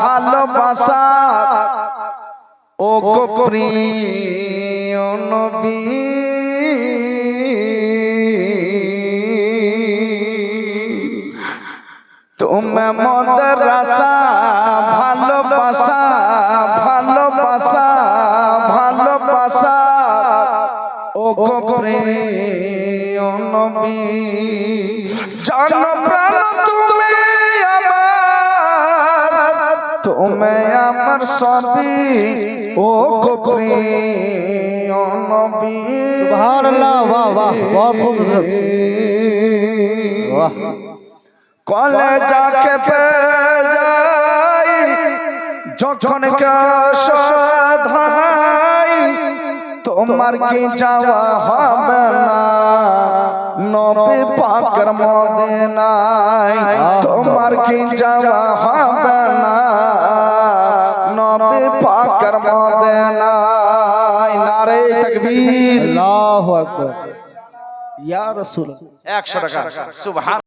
ভালোবাসা ও প্রিয় নবী। তুমি মদের রাসা ভালোবাসা ভালোবাসা ভালোবাসা ও প্রিয় নবী। জান তোমায় আমার সাথে ও প্রিয় নবী সুবহানাল্লাহ বাহ বাহ বাহ বাহ। কলে যাকে পে যাই যখন তোমার কি যাওয়া হবে না? নবে পাকর মদেনাই তোমার কি যাওয়া হবে না? পাকের মদিনায় নারে তাকবীর। আল্লাহু আকবার। ইয়া রাসূল একশো টাকা। সুবহান